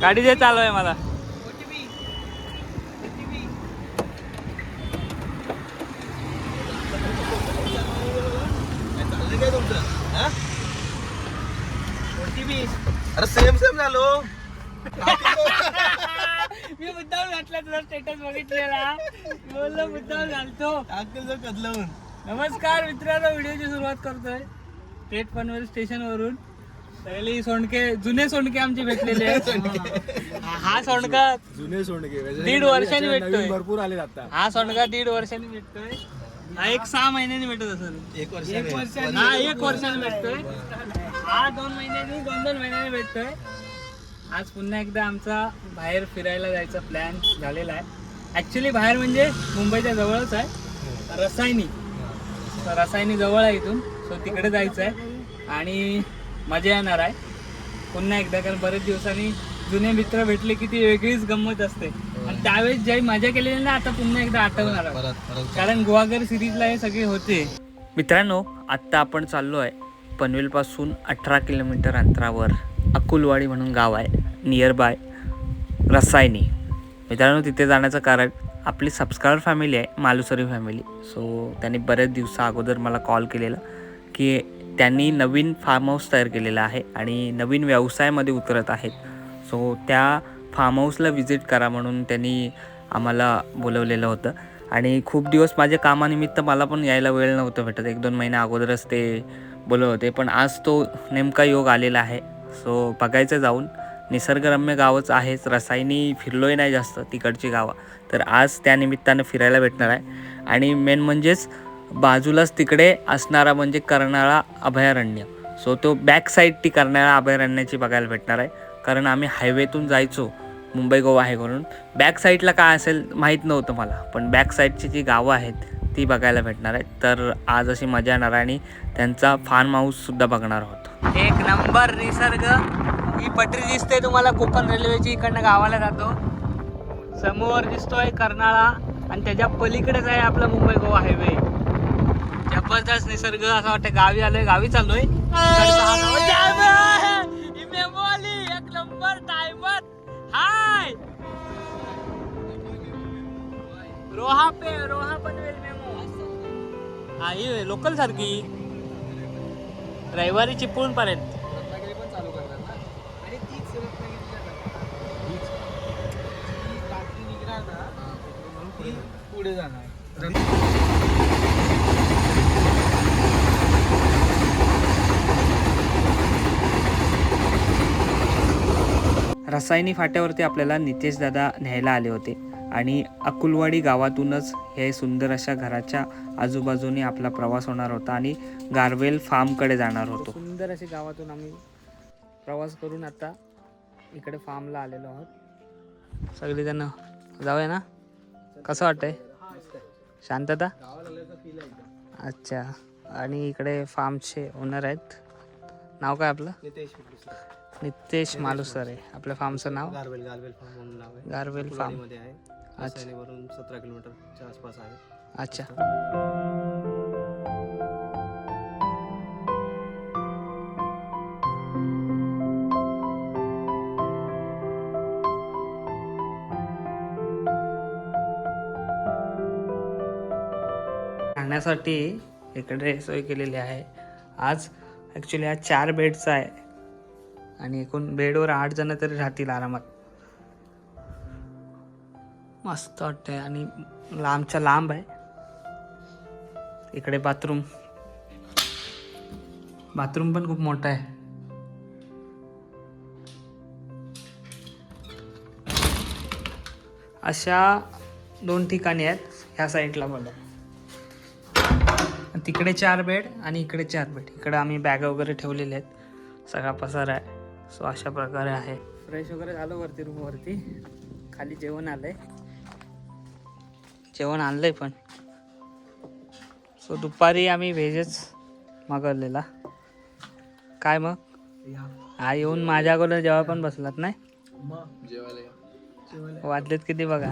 गाडी जे चालू आहे मला. अरे सेम सेम झालो. मी मुद्दाम घातला तुझा स्टेटस बघितलेला. बोललो मुद्दाम घालतो. कदलवून. नमस्कार मित्रांनो व्हिडिओची सुरुवात करतोय. पेट पनवेल स्टेशन सगळे सोंडके जुने सोंडके आमचे भेटलेले आहेत. हा- सोंडका जुने सोंडके दीड वर्षांनी भेटतोय. भरपूर आले आता. हा सोंडका दीड वर्षांनी भेटतोय. हा एक सहा महिन्यानी भेटत असेल. एक वर्ष हा एक वर्षाने भेटतोय. हा दोन महिन्यांनी दोन दोन महिन्यांनी भेटतोय. आज पुन्हा एकदा आमचा बाहेर फिरायला जायचा प्लॅन झालेला आहे. ऍक्च्युली बाहेर म्हणजे मुंबईच्या जवळच आहे. रसायनी. रसायनी जवळ आहे इथून. सो तिकडे जायचं आहे आणि मजा येणार आहे. पुन्हा एकदा कारण बरेच दिवसांनी जुने मित्र भेटले की ती वेगळीच गंमत असते. आणि त्यावेळेस ज्याही मजा केलेली ना आता पुन्हा एकदा आठवणार कारण गुहागर सिरीजला हे सगळे होते. मित्रांनो आत्ता आपण चाललो आहे पनवेलपासून अठरा किलोमीटर अंतरावर अकुलवाडी म्हणून गाव आहे नियर बाय रसायनी. मित्रांनो तिथे जाण्याचं कारण आपली सबस्क्रायबर फॅमिली आहे मालुसरी फॅमिली सो त्यांनी बरेच दिवसा अगोदर मला कॉल केलेला की त्यांनी नवीन फार्म हाऊस तयार केलेला आहे आणि नवीन व्यवसायामध्ये उतरत आहेत. सो त्या फार्म हाऊसला व्हिजिट करा म्हणून त्यांनी आम्हाला बोलवलेलं होतं. आणि खूप दिवस माझ्या कामानिमित्त मला पण यायला वेळ नव्हतं भेटत. एक दोन महिन्या अगोदरच ते बोलवत. होते पण आज तो नेमका योग आलेला आहे. सो बघायचं जाऊन. निसर्गरम्य गावच आहेच. रसायनी फिरलोय नाही जास्त तिकडची गावं. तर आज त्यानिमित्तानं फिरायला भेटणार आहे. आणि मेन म्हणजेच बाजूलाच तिकडे असणारा म्हणजे कर्नाळा अभयारण्य. सो तो बॅक साईड ती कर्नाळा अभयारण्याची बघायला भेटणार आहे. कारण आम्ही हायवेतून जायचो मुंबई गोवा आहे करून बॅक साईडला काय असेल माहीत नव्हतं मला. पण बॅक साईडची जी गावं आहेत ती बघायला भेटणार आहेत तर आज अशी मजा येणार आणि त्यांचा फार्म हाऊससुद्धा बघणार आहोत. एक नंबर निसर्ग. ही पटरी दिसते तुम्हाला. कोकण रेल्वेची इकडनं गावाला जातो. समोर दिसतोय कर्नाळा आणि त्याच्या पलीकडेच आहे आपला मुंबई गोवा हायवे जबरदस्त निसर्ग असं वाटतं गावी आलोय गावी चाललोय. एक नंबर टायमर हाय! रोहा पे रोहा पनवेल मेमो. ही लोकल सारखी. रविवारी चिपळूण पर्यंत पुढे जाणार. रसायनी फाट्यावरती आपल्याला नितेश दादा न्यायला आले होते. आणि अकुलवाडी गावातूनच हे सुंदर अशा घराच्या आजूबाजूने आपला प्रवास होणार होता आणि गारवेल फार्मकडे जाणार होतो. सुंदर अशी गावातून आम्ही प्रवास करून आता इकडे फार्मला आलेलो आहोत. सगळेजण जाऊया ना? कसं वाटतंय? शांतता? अच्छा. आणि इकडे फार्मचे ओनर आहेत. नाव काय आपलं? नितेश नितेश मालुसरे आपल्या फार्मचं नाव? गारवेल गारवेल फार्म म्हणून नाव आहे. गारवेल फार्म. मध्ये आहे रसायनीवरून सतरा किलोमीटरच्या आसपास आहे. अच्छा. राहण्यासाठी इकडे सोय केलेली आहे. आज ॲक्च्युली हा चार बेडचा आहे. आणि एकूण बेडवर आठ जण तरी राहतील आरामात. मस्त वाटतंय. आणि लांबच्या लांब आहे. इकडे बाथरूम. बाथरूम पण खूप मोठा आहे. अशा दोन ठिकाणी आहेत. ह्या साईडला बघा. तिकडे चार बेड आणि इकडे चार बेड. इकडे आम्ही बॅग वगैरे ठेवलेले आहेत. सगळा पसारा आहे. सो अशा प्रकारे आहे. फ्रेश वगैरे झालं वरती रूमवरती खाली जेवण आलंय. जेवण आणलंय पण. सो दुपारी आम्ही व्हेजच मागवलेला. काय मग? हा येऊन माझ्याकडे जेव्हा पण बसलात नाही? वाजलेत किती बघा?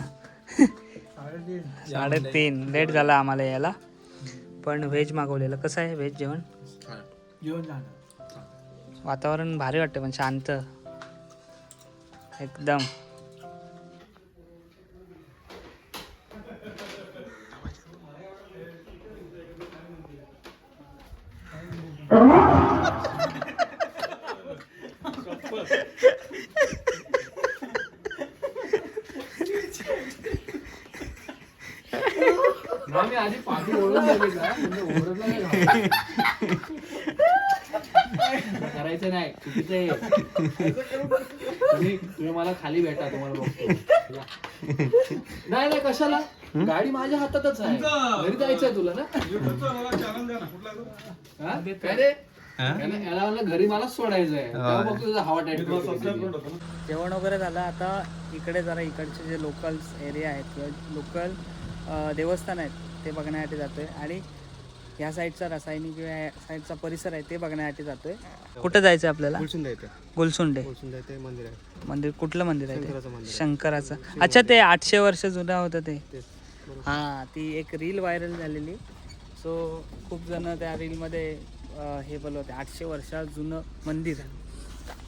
साडेतीन. लेट झाला आम्हाला यायला. पण व्हेज मागवलेलं. कसं आहे व्हेज जेवण? वातावरण भारी वाटतं पण शांत. एकदम. तुम्ही मला खाली भेटा तुम्हाला बघतो. या. नाही नाही कशाला? गाडी माझ्या हातातच आहे. घरी जायचंय तुला ना? हा? काय रे? याला याला म्हणलं घरी मलाच सोडायचं आहे. तेव्हा बघतो तुझा हवा टाईट जेवण वगैरे झालं आता इकडे जरा इकडचे जे लोकल्स एरिया आहेत किंवा लोकल देवस्थान आहेत ते बघण्यासाठी जातोय. आणि या साईडचा रसायनी किंवा साईडचा परिसर आहे ते बघण्यासाठी जातोय. कुठं जायचं आपल्याला? येते गुलसुंडे येते मंदिर आहे. मंदिर कुठलं मंदिर आहे शंकराचं ते मंदिर आहे. शंकराचं. अच्छा ते आठशे वर्ष जुनं होतं ते. तेच हां ती एक रील व्हायरल झालेली. सो खूप जण त्या रीलमध्ये अं, हे बोलवते आठशे वर्षा जुनं मंदिर.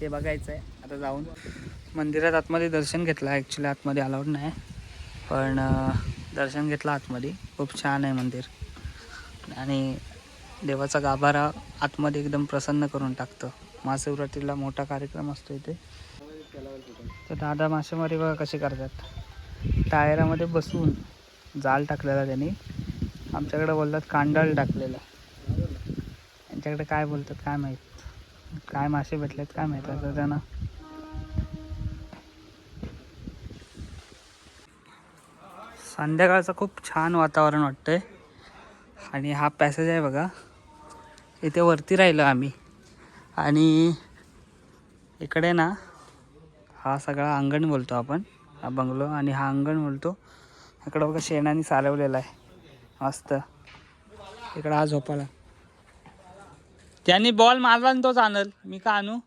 ते बघायचं आहे आता जाऊन. मंदिरात आतमध्ये दर्शन घेतलं. ॲक्च्युली आतमध्ये अलाउड नाही. पण अं, दर्शन घेतलं आतमध्ये. खूप छान आहे मंदिर. आणि देवाचा गाभारा आतमध्ये एकदम प्रसन्न करून टाकतं. महाशिवरात्रीला मोठा कार्यक्रम असतो इथे. तर दादा मासेमारी बघा कशी करतात. टायरामध्ये बसून जाल टाकलेला त्यांनी. आमच्याकडे बोलतात कांडाळ टाकलेला. यांच्याकडे काय बोलतात काय माहीत. काय मासे भेटलेत काय माहीत असं त्यांना. संध्याकाळचं खूप छान वातावरण वाटतंय. आणि हा पॅसेज आहे बघा. इथे वरती राहिलो आम्ही. आणि इकडे ना हा सगळा अंगण बोलतो आपण हा बंगलो आणि हा अंगण बोलतो. इकडं बघा शेणाने सारवलेला आहे. मस्त. इकडं हा झोपाला. त्यांनी बॉल मारला आणि तोच आणल मी का आणू?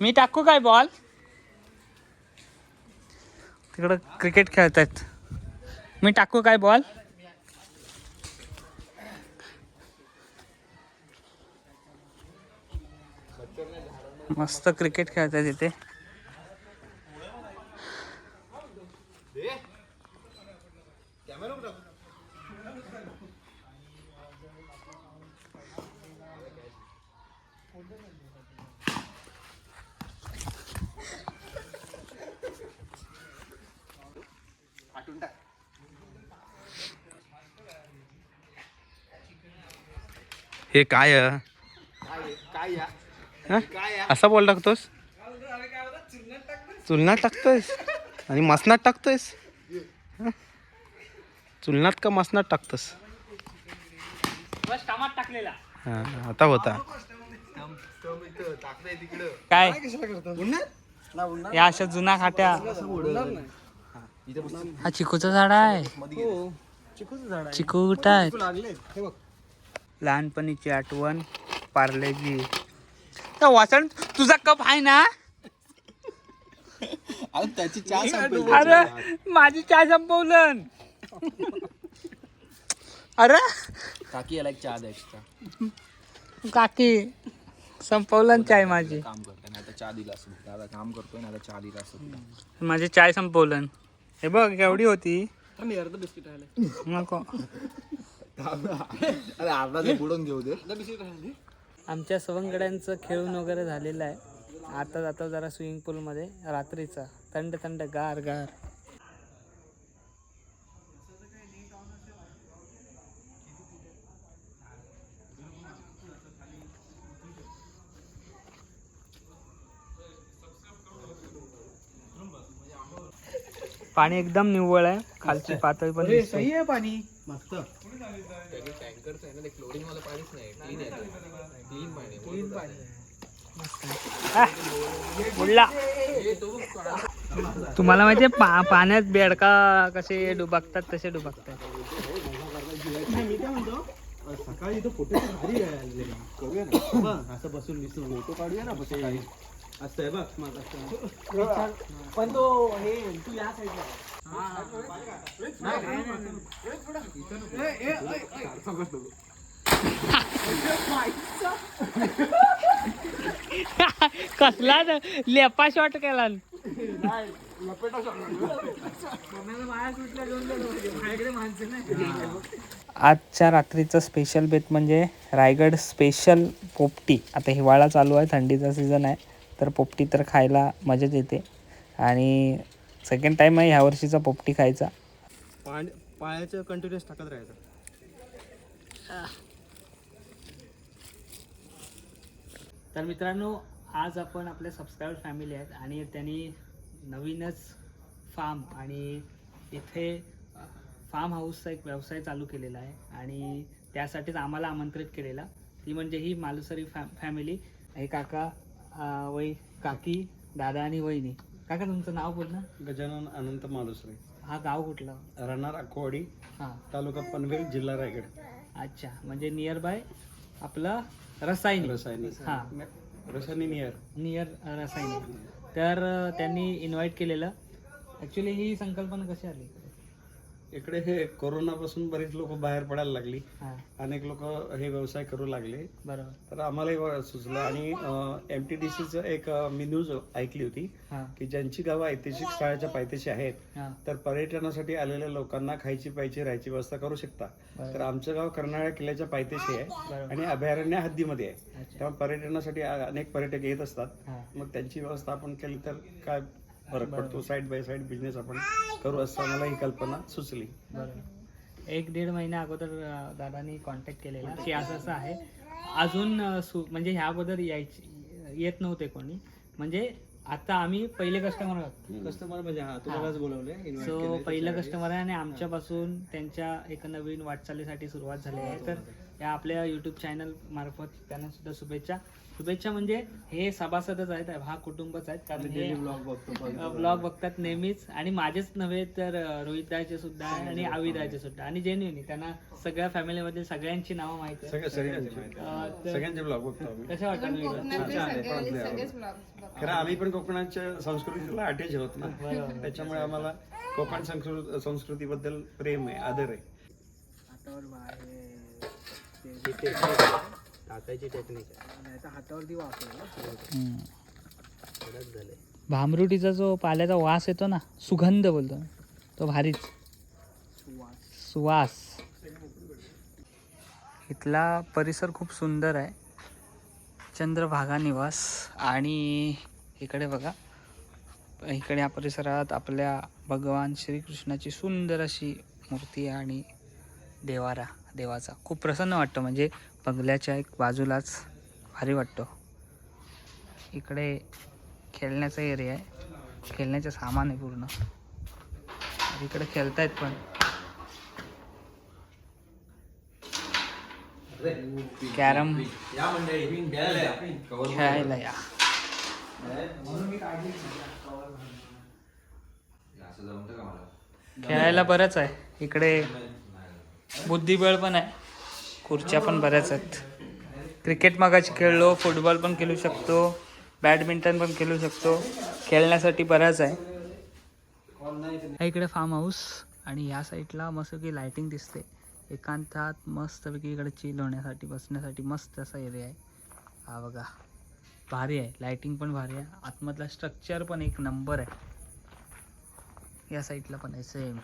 मी टाकू काय बॉल तिकडं क्रिकेट खेळतायत. मी टाकू काय बॉल? मस्त क्रिकेट खेळतात इथे. हे काय आहे? हा? असा बॉल टाकतोस? चुलनात टाकतोयस? आणि मसनात टाकतोयस? हा? चुलनात का मसनात टाकतोस? हा आता होता. काय? या अशा जुना खाट्या. हा चिकूचं झाड आहे. चिकू कुठं आहेत लहानपणीची आठवण पार्लेजी. तर वाचन तुझा कप आहे ना? त्याची चहा अरे माझी चाय संपवलं. अरे? काकी याला एक चहा द्यायची काकी संपवलं चाय माझी. काम करते नाही तर चहा दिला असं दादा काम करतोय ना चहा दिला असं माझी चाय संपवलं. हे बघ केवढी होती. मी अर्ध बिस्किट राहिले नको. अरे अर्धा बुडून घेऊ दे. आमच्या सवंगड्यांचं खेळून वगैरे झालेलं आहे. आता जातो जरा स्विमिंग पूलमध्ये रात्रीचा. थंड थंड गार गार. पाणी एकदम निव्वळ आहे. खालची पातळी पण दिसते. आहे पाणी. मस्त. बुडला तुम्हाला माहितीये पा पाण्यात बेडका कसे डुबकतात तसे डुबकतात. सकाळी इथं फोटो भारी आलेले. करूया ना. असं बसून दिसून. फोटो काढूया ना बसून. काही असं आहे बघ मग असं. पण तो हे तू या साईडला कसला लेपा शॉट केला. आजच्या रात्रीचं स्पेशल बेत म्हणजे रायगड स्पेशल पोपटी. आता हिवाळा चालू आहे थंडीचा सीझन आहे तर पोपटी तर खायला मजाच येते. आणि सेकंड टाईम आहे ह्या वर्षीचा पोपटी खायचा. पाणी पायाचं कंटिन्युअस टाकत राहायचं. तर मित्रांनो आज आपण आपले सबस्क्राईबर फॅमिली आहेत आणि त्यांनी नवीनच फार्म आणि इथे फार्म हाऊसचा एक व्यवसाय चालू केलेला आहे आणि त्यासाठीच आम्हाला आमंत्रित केलेला. ती म्हणजे ही मालुसरी फॅ फॅमिली हे काका अं, वै काकी दादा आणि वहिनी. काका तुमचं नाव बोल ना. गजानन अनंत मालुसरे. हा गाव कुठलं? राहणार अकोवाडी हां. तालुका पनवेल जिल्हा रायगड. अच्छा म्हणजे नियर बाय आपलं रसायनी. रसायनी. हां. Rasayani near near Rasayani. तर अ, त्यांनी इन्व्हाइट केलेलं. ॲक्च्युली ही संकल्पना कशी आली? इकडे हे कोरोनापासून बरीच लोक बाहेर पडायला लागली. अनेक लोक हे व्यवसाय करू लागले. बरोबर. तर आम्हालाही व- सुचलं आणि एम टी डी सीचं एक मी न्यूज ऐकली होती की ज्यांची गावं ऐतिहासिक स्थळाच्या पायथ्याशी आहेत तर पर्यटनासाठी आलेल्या लोकांना खायची प्यायची राहायची व्यवस्था करू शकता. तर आमचं गाव कर्नाळ्या किल्ल्याच्या पायथ्याशी आहे आणि अभयारण्य हद्दीमध्ये आहे. तेव्हा पर्यटनासाठी अनेक पर्यटक येत असतात. मग त्यांची व्यवस्था आपण केली तर काय फरक पडतो. साईड बाय साईड बिझनेस आपण करू असं आम्हाला ही कल्पना सुचली. बरोबर. एक दीड महिन्या अगोदर दादानी कॉन्टॅक्ट केलेला. की असं असं आहे. अजून सु म्हणजे ह्या अगोदर यायची येत नव्हते कोणी. म्हणजे आता आम्ही पहिले कस्टमर आहोत. कस्टमर म्हणजे हा तुम्हालाच बोलवले सो पहिलं कस्टमर आहे आणि आमच्यापासून त्यांच्या एक नवीन वाटचालीसाठी सुरुवात झाली आहे. तर या आपल्या यूट्यूब चॅनल मार्फत त्यांना सुद्धा शुभेच्छा. शुभेच्छा म्हणजे हे सभासदच आहेत हा कुटुंबच आहेत. कारण हे ब्लॉग बघतात नेहमीच. आणि माझेच नव्हे तर रोहित दायचे सुद्धा आणि आवी दायचे सुद्धा. आणि जेन्युअली त्यांना सगळ्या फॅमिलीमधील सगळ्यांची नावं माहिती कशा वाटतात आम्ही. पण कोकणाच्या संस्कृतीला अटॅच होत ना. त्याच्यामुळे आम्हाला कोकण संस्कृ- संस्कृतीबद्दल प्रेम आहे आदर आहे. टाकायची टेक्निक हातावरती भामरुटीचा जो पाल्याचा वास येतो ना सुगंध बोलतो तो भारीच. सुवास. इथला परिसर खूप सुंदर आहे. चंद्रभागा निवास आणि इकडे बघा इकडे या परिसरात आपल्या भगवान श्रीकृष्णाची सुंदर अशी मूर्ती आणि देवारा. देवाचा. खूप प्रसन्न वाटतो. म्हणजे बंगल्याच्या एक बाजूलाच भारी वाटतो. इकडे खेळण्याचा एरिया आहे. खेळण्याचं सामान आहे पूर्ण. इकडे खेळतायत पण. कॅरम खेळायला या. खेळायला बरंच आहे. इकडे बुद्धिबळ पण आहे. खुर्च्या पण बऱ्याच आहेत. क्रिकेट मागाची खेळलो फुटबॉल पण खेळू शकतो बॅडमिंटन पण खेळू शकतो. खेळण्यासाठी बऱ्याच आहे. इकडे फार्म हाऊस आणि या साईडला मस्त की लाइटिंग दिसते. एकांतात मस्तपैकी इकडे चिल होण्यासाठी बसण्यासाठी मस्त असा एरिया आहे. हा बघा. भारी आहे. लायटिंग पण भारी आहे. आतमधला स्ट्रक्चर पण एक नंबर आहे. या साईडला पण आहे. सेम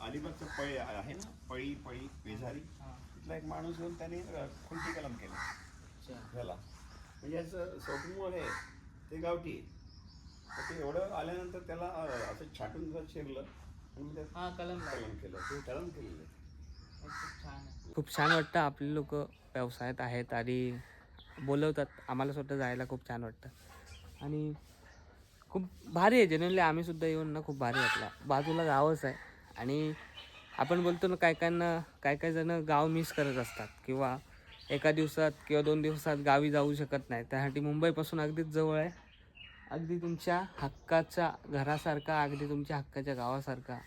अलिबागचं पळी आहे ना पळी पळी बेजारी तिथला एक माणूस येऊन त्याने अ, खुलटी कलम केलं. झाला. म्हणजे असं स्वप्नमूळ आहे ते गावठी. तर ते एवढं आल्यानंतर त्याला असं छाटून जर शिरलं आणि हा कलम कलम केलं. ते कलम केलेलं. खूप छान वाटतं आपले लोक व्यवसायात आहेत आणि बोलवतात. आम्हाला सुद्धा जायला खूप छान वाटतं. आणि खूप भारी आहे. जनरली आम्ही सुद्धा येऊन ना खूप भारी वाटला बाजूला गावच आहे. आणि आपण बोलतो ना काय कायांना काय काय जण गाव मिस करत असतात. किंवा एका दिवसात किंवा दोन दिवसात गावी जाऊ शकत नाही. त्यासाठी मुंबईपासून अगदीच जवळ आहे. अगदी तुमच्या हक्काच्या घरासारखा अगदी तुमच्या हक्काच्या गावासारखा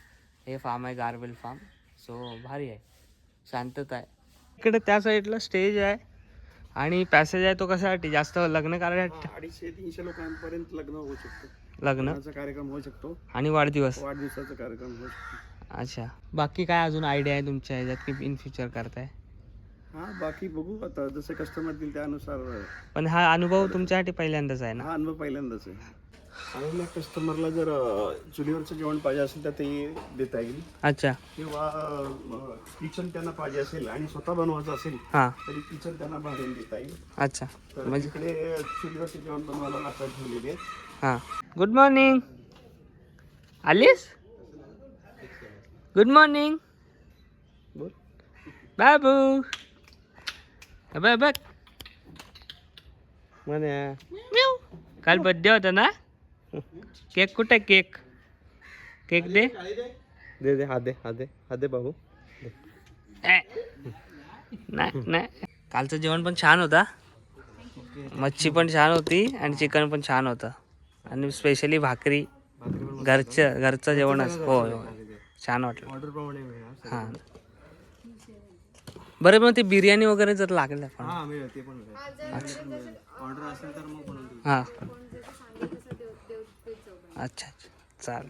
हे फार्म आहे गारवेल फार्म सो भारी आहे. शांतता आहे. इकडे त्या साईडला स्टेज आहे. आणि पॅसेज आहे तो कशासाठी जास्त लग्न कार्यासाठी हा, अडीचशे तीनशे लोकांपर्यंत लग्न होऊ शकतो. लग्न? लग्नाचा कार्यक्रम होऊ शकतो. आणि वाढदिवस? वाढदिवसाचा कार्यक्रम होऊ शकतो. अच्छा. बाकी काय अजून आयडिया आहे तुमच्या ह्याच्यात की इन फ्युचर करताय? हा बाकी बघू आता. जसे कस्टमर त्यानुसार पण हा अनुभव तुमच्यासाठी पहिल्यांदाच आहे ना? हा अनुभव पहिल्यांदाच आहे. चांगल्या कस्टमरला जर चुलीवरचं जेवण पाहिजे असेल तर ते देता येईल. अच्छा. किंवा किचन त्यांना पाहिजे असेल आणि स्वतः बनवायचं असेल हां. तरी किचन त्यांना भाडून देता येईल. अच्छा. तर म्हणजे इकडे चुलीवरचे जेवण बनवायला लाकडं ठेवलेले. आहेत हां. गुड मॉर्निंग आलीस? गुड मॉर्निंग बोल. बाबू. हे बघ बघ. म्हणे. काल बर्थडे होता ना? केक कुठे केक. केक दे. दे दे हा दे हा दे हा दे बाबू. नाही नाही. कालचं जेवण पण छान होता. मच्छी पण छान होती आणि चिकन पण छान होतं. आणि स्पेशली भाकरी. घरचं घरचं जेवण असं. हो हो. छान वाटलं. हां. बरं मग ते बिर्याणी वगैरे जर लागलं पण. हा. अच्छा अच्छा. चाल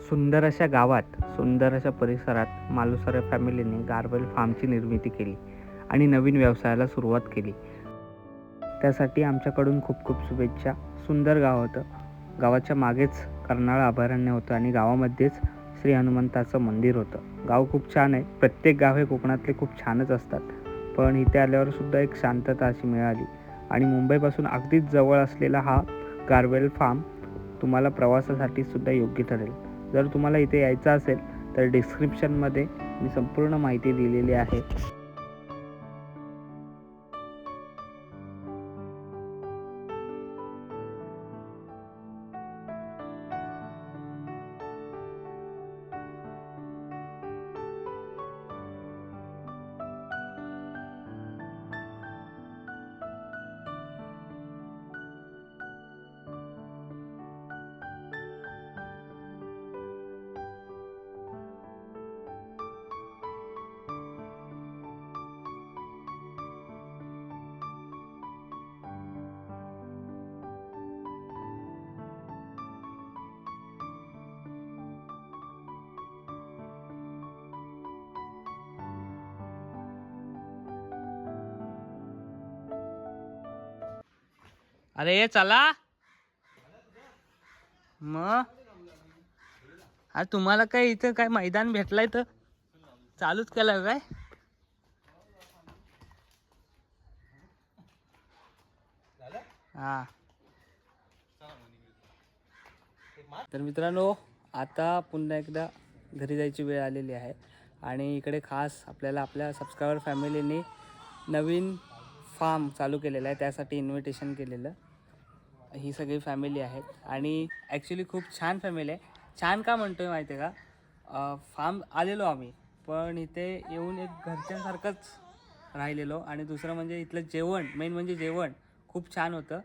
सुंदर अशा गावात सुंदर अशा परिसरात मालुसरे फॅमिलीने गार्बल फार्मची निर्मिती केली आणि नवीन व्यवसायाला सुरुवात केली. त्यासाठी आमच्याकडून खूप खूप शुभेच्छा. सुंदर गाव होतं. गावाच्या मागेच कर्नाळा अभयारण्य होतं आणि गावामध्येच श्री हनुमंताचं मंदिर होतं. गाव खूप छान आहे. प्रत्येक गाव हे कोकणातले खूप छानच असतात. पण इथे आल्यावर सुद्धा एक शांतता अशी मिळाली. आणि मुंबईपासून अगदीच जवळ असलेला हा गारवेल फार्म तुम्हाला प्रवासासाठी सुद्धा योग्य ठरेल. जर तुम्हाला इथे यायचं असेल तर डिस्क्रिप्शनमध्ये मी संपूर्ण माहिती दिलेली आहे. अरे ये चला. मग? अरे तुम्हाला काय इथं काय मैदान भेटलाय तर? चालूच केलं काय? हा. तर मित्रांनो आता पुन्हा एकदा घरी जायची वेळ आलेली आहे. आणि इकडे खास आपल्याला आपल्या सबस्क्रायबर फॅमिलीने नवीन फार्म चालू केलेला आहे त्यासाठी इन्व्हिटेशन केलेलं. ही सगळी फॅमिली आहेत. आणि ॲक्च्युली खूप छान फॅमिली आहे. छान का म्हणतो आहे माहिती आहे का फार्म आलेलो आम्ही पण इथे येऊन एक घरच्यांसारखंच राहिलेलो. आणि दुसरं म्हणजे इथलं जेवण मेन म्हणजे जेवण खूप छान होतं.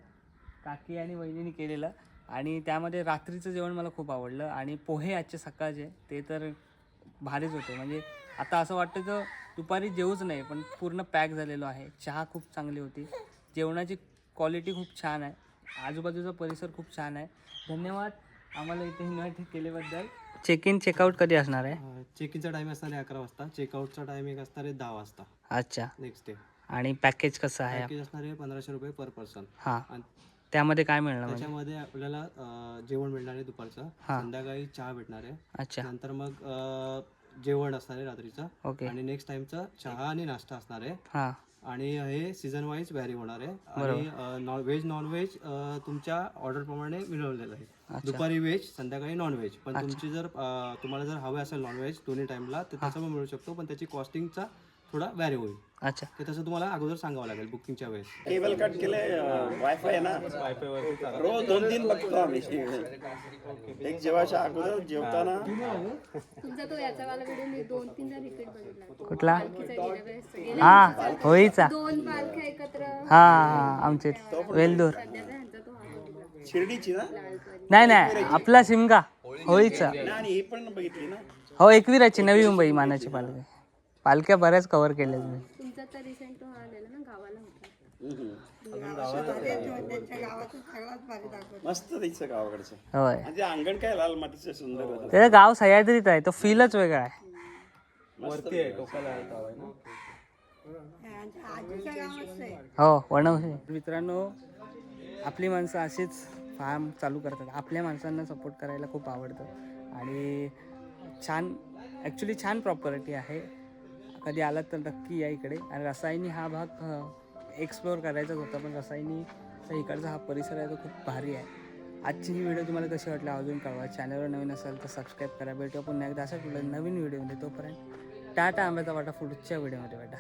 काकी आणि वहिनीने केलेलं. आणि त्यामध्ये रात्रीचं जेवण मला खूप आवडलं. आणि पोहे आजचे सकाळचे ते तर भारीच होते. म्हणजे आता असं वाटतं तर दुपारी जेवूच नाही पण पूर्ण पॅक झालेलो आहे. चहा खूप चांगली होती. जेवणाची क्वालिटी खूप छान आहे. आजूबाजूचा परिसर खूप छान आहे. धन्यवाद. आम्हाला इथे इन्व्हाइट केल्याबद्दल. चेक इन चेकआउट कधी असणार आहे? चेक इनचा टाइम असणार आहे अकरा वाजता. चेकआउटचा टायमिंग असणार आहे दहा वाजता. अच्छा. नेक्स्ट डे आणि पॅकेज कसं आहे? पॅकेज असणार आहे पंधराशे रुपये पर पर्सन हां. आणि त्यामध्ये काय मिळणार म्हणजे? त्याच्यामध्ये आपल्याला अं, जेवण मिळणार आहे दुपारचं. हा. संध्याकाळी चहा भेटणार आहे. अच्छा. नंतर मग अं, जेवण असणार आहे रात्रीचं. ओके. आणि नेक्स्ट टाइमचा चहा आणि नाश्ता असणार आहे. हां. आणि हे सीझन वाईज व्हॅरी होणार आहे. आणि नॉन व्हेज नॉन व्हेज तुमच्या ऑर्डर प्रमाणे मिळवलेलं आहे. दुपारी व्हेज संध्याकाळी नॉन व्हेज पण तुमची जर तुम्हाला जर हवे असेल नॉन व्हेज दोन्ही टाइमला तर तसं पण मिळू शकतो. पण त्याची कॉस्टिंगचा थोडा व्हॅरी होईल. अच्छा. ते तसं तुम्हाला अगोदर सांगावं लागेल बुकिंगच्या वेळेस. केबल कट केले वायफाय ना? रोज दोन तीन बघतो आम्ही. एक जेवायच्या अगोदर जेवताना. तुमचा तो याचा वाला व्हिडिओ मी दोन तीनदा रिपीट बघितला. कुठला? पालखीचा गेल्या वेळेस. गेल्या हा होळीचा. दोन पालख्या एकत्र. हा हा आमचे वेलदूर. सध्याचा ह्यांचा तो हा बघितला शिर्डीची ना? नाही नाही आपला शिमगा होळीचा. नाही, आणि ही पण बघितली ना? हो एकविराची नवी मुंबई मानाची पालखी. पालख्या बऱ्याच कव्हर केल्या तुम्ही तुमचा तर रिसेंट तो हा आलेला ना गावाला होता. हम्म. मस्त तिचं गावाकडचं. होय. आणि ते अंगण काय लाल मातीचं सुंदर होतं. त्याचं गाव सह्याद्रीत आहे तो फीलच वेगळा आहे. वरती आहे. टोकाला गाव आहे ना? हो वनवशी मित्रांनो आपली माणसं अशीच फार्म चालू करतात. आपल्या माणसांना सपोर्ट करायला खूप आवडतं. आणि छान ॲक्च्युली छान प्रॉपर्टी आहे. कधी आलात तर नक्की या इकडे. आणि रसायनी हा भाग एक्सप्लोअर करायचाच होता पण रसायनीचा इकडचा हा परिसर आहे तो खूप भारी आहे. आजची ही व्हिडिओ तुम्हाला कशी वाटली अजून कळवा. चॅनलवर नवीन असाल तर सबस्क्राईब करा. भेटू पुन्हा एकदा अशा कुठल्या नवीन व्हिडिओमध्ये तोपर्यंत टाटा आंब्याचा वाटा पुढच्या व्हिडिओमध्ये भेटा